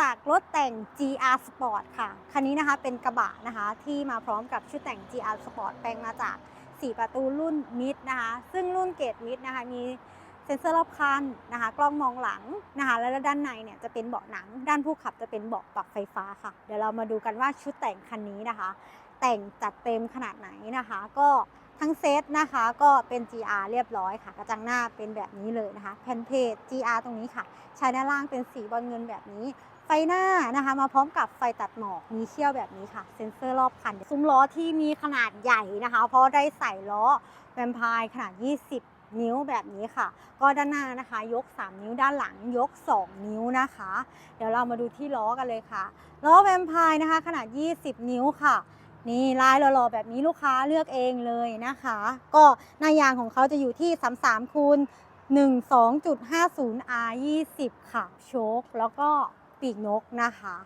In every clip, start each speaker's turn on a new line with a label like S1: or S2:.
S1: จากรถแต่ง GR Sport ค่ะ คันนี้นะคะเป็นกระบะนะคะที่มาพร้อมกับชุดแต่ง GR Sport แปลงมาจาก 4 ประตูรุ่นมิดนะคะ ซึ่งรุ่นเกรดมิดนะคะมีเซ็นเซอร์รอบคันนะคะ กล้องมองหลังนะคะ แล้วด้านในเนี่ยจะเป็นเบาะหนัง ด้านผู้ขับจะเป็นเบาะปรับไฟฟ้าค่ะ เดี๋ยวเรามาดูกันว่าชุดแต่งคันนี้นะคะ แต่งจัดเต็มขนาดไหนนะคะ ก็ทั้งเซตนะคะก็เป็น GR เรียบร้อยค่ะ กระจังหน้าเป็นแบบนี้เลยนะคะ แผ่นเพจ GR ตรงนี้ค่ะใช้ด้านล่างเป็นสีบอลเงินแบบนี้ ไฟหน้านะคะ มาพร้อมกับไฟตัดหมอกมีเขี้ยวแบบนี้ค่ะ เซ็นเซอร์รอบคันซุ้มล้อที่มีขนาดใหญ่นะคะ เพราะได้ใส่ล้อแวมไพร์ขนาด 20นิ้วแบบนี้ค่ะ ก็ด้านหน้านะคะ ยก 3 นิ้วด้านหลังยก 2 นิ้วนะคะ เดี๋ยวเรามาดูที่ล้อกันเลยค่ะ ล้อแวมไพร์นะคะ ขนาด 20 นิ้วค่ะ นี่ลายหล่อๆแบบนี้ลูกค้าเลือกเองเลยนะคะ ก็หน้ายางของเขาจะอยู่ที่ 33คูณ12.50 R 20 ค่ะ โชคแล้วก็ ปีกนกนะคะ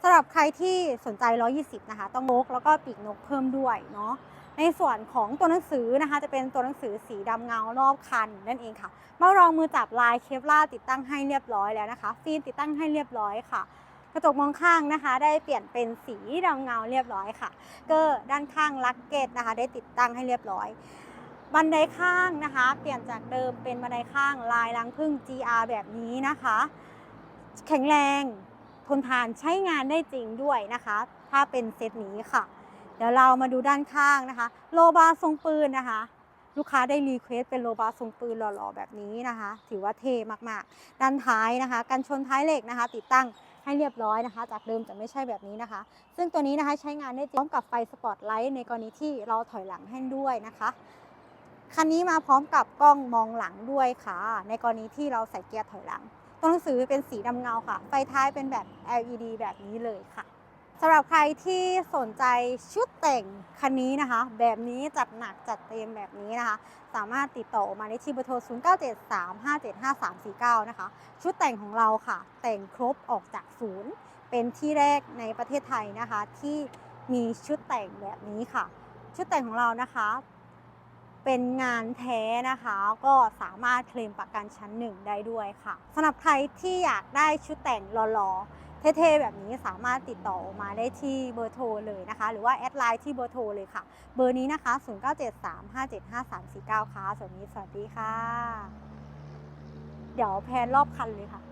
S1: สำหรับใครที่สนใจ 120 นะคะ ต้องนกแล้วก็ปีกนกเพิ่มด้วยเนาะในส่วนของตัวหนังสือนะคะ จะเป็นตัวหนังสือสีดำเงารอบคันนั่นเองค่ะเมื่อรองมือจับลายเคปลาติดตั้งให้เรียบร้อยแล้วนะคะ ฟิล์มติดตั้งให้เรียบร้อยค่ะ กระจกมองข้างนะคะ ได้เปลี่ยนเป็นสีดำเงาเรียบร้อยค่ะเกอร์ด้านข้างลักเกตนะคะ ได้ติดตั้งให้เรียบร้อย บันไดข้างนะคะ เปลี่ยนจากเดิมเป็นบันไดข้างลายรังพึ่ง GR แบบนี้นะคะ แข็งแรง ทนทานใช้งานได้จริงด้วยนะคะ ถ้าเป็นเซตนี้ค่ะ เดี๋ยวเรามาดูด้านข้างนะคะ โลบาทรงปืนนะคะ ลูกค้าได้รีเควสเป็นโลบาทรงปืนหล่อๆแบบนี้นะคะ ถือว่าเท่มากๆ ด้านท้ายนะคะกันชนท้ายเหล็กนะคะ ติดตั้งให้เรียบร้อยนะคะ จากเดิมจะไม่ใช่แบบนี้นะคะ ซึ่งตัวนี้นะคะใช้งานได้จริงพร้อมกับไฟสปอตไลท์ในกรณีที่เราถอยหลังให้ด้วยนะคะคันนี้มาพร้อมกับกล้องมองหลังด้วยค่ะ ในกรณีที่เราใส่เกียร์ถอยหลัง ตัวหนังสือเป็นสีดำเงาค่ะ ไฟท้ายเป็นแบบ LED แบบนี้เลยค่ะสำหรับใครที่สนใจชุดแต่งคันนี้นะคะ แบบนี้จัดหนักจัดเต็มแบบนี้นะคะ สามารถติดต่อมาได้ที่เบอร์โทร 0973575349 นะคะ ชุดแต่งของเราค่ะ แต่งครบออกจากศูนย์ เป็นที่แรกในประเทศไทยนะคะ ที่มีชุดแต่งแบบนี้ค่ะ ชุดแต่งของเรานะคะ เป็นงานแท้นะคะ ก็สามารถเคลมประกันชั้นหนึ่งได้ด้วยค่ะสำหรับใครที่อยากได้ชุดแต่งหล่อๆเท่ๆแบบนี้สามารถติดต่อมาได้ที่เบอร์โทรเลยนะคะ หรือว่าแอดไลน์ที่เบอร์โทรเลยค่ะ เบอร์นี้นะคะ 0973575349 ค่ะสวัสดีสวัสดีค่ะ เดี๋ยวแพนรอบคันเลยค่ะ